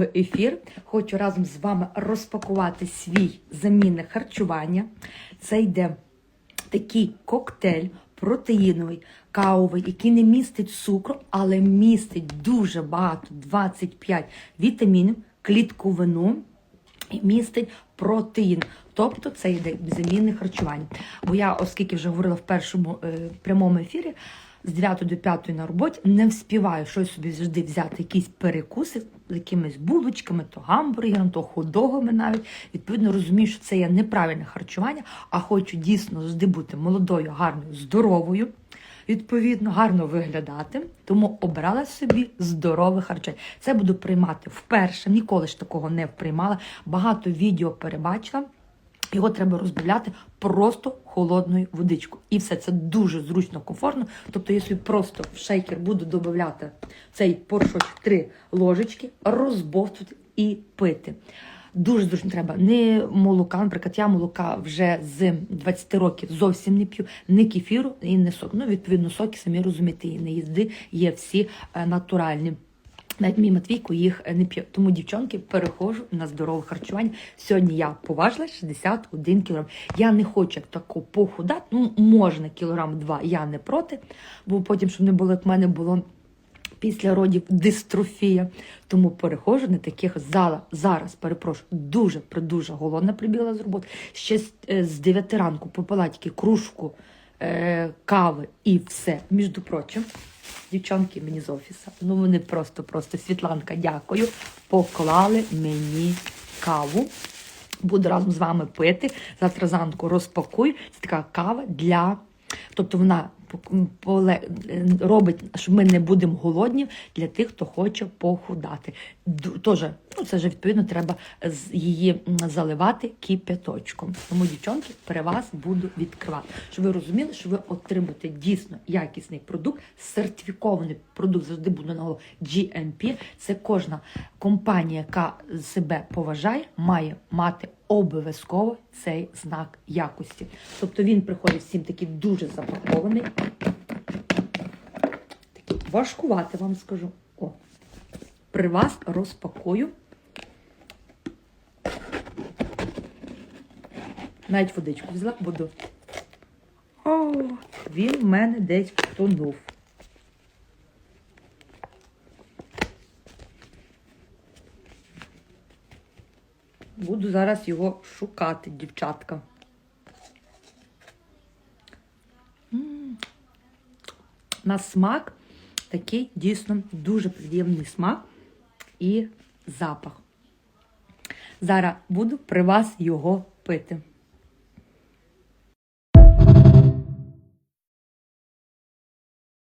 ефір. Хочу разом з вами розпакувати свій замінне харчування. Це йде такий коктейль протеїновий, кавовий, який не містить цукру, але містить дуже багато 25 вітамінів, клітковину містить протеїн. Тобто це йде замінне харчування. Бо я, оскільки вже говорила в першому е, прямому ефірі, з 9 до 5 на роботі не вспіваю щось собі завжди взяти, якісь перекуси з якимись булочками, то гамбургером, то ходогами навіть. Відповідно, розумію, що це є неправильне харчування, а хочу дійсно завжди бути молодою, гарною, здоровою. Відповідно, гарно виглядати, тому обрала собі здорове харчування. Це буду приймати вперше, ніколи ж такого не приймала. Багато відео перебачила. Його треба розбавляти просто холодною водичкою. І все це дуже зручно, комфортно. Тобто, я собі просто в шейкер буду додавати цей порошок 3 ложечки, розбовтувати і пити. Дуже зручно треба. Не молока, наприклад, я молока вже з 20 років зовсім не п'ю, не кефіру і не сок. Ну, відповідно, соки, самі розумієте, і не їзди є всі е, натуральні. Навіть мій Матвійко їх е, не п'є. Тому, дівчонки, переходжу на здорове харчування. Sьогодні я поважила 61 кілограм. Я не хочу як тако похудати. Ну, можна кілограм два, я не проти, бо потім, щоб не було, як в мене було після родів дистрофія. Тому переходжу на таких зала. Зараз, перепрошую, дуже дуже голодна прибігла з роботи. Ще з, е, з 9 ранку попила тільки кружку е, кави і все. Між прочим, дівчонки мені з офісу. Ну вони просто-просто Світланка, дякую. Поклали мені каву. Буду разом з вами пити. Завтра зранку розпакую. Це така кава для. Тобто вона робить, що ми не будемо голодні для тих, хто хоче похудати. Тоже, ну це ж відповідно треба її заливати кипяточком. Тому, дівчонки, при вас буду відкривати. Щоб ви розуміли, що ви отримаєте дійсно якісний продукт, сертифікований продукт завжди буде на GMP. Це кожна компанія, яка себе поважає, має мати обов'язково цей знак якості. Тобто він приходить всім такий дуже запакований. Такий важкувати, вам скажу. О, при вас розпакую. Навіть водичку взяла, буду. О, він в мене десь втонув. Буду зараз його шукати, дівчатка. М. На смак такий дійсно дуже приємний смак і запах. Зараз буду при вас його пити.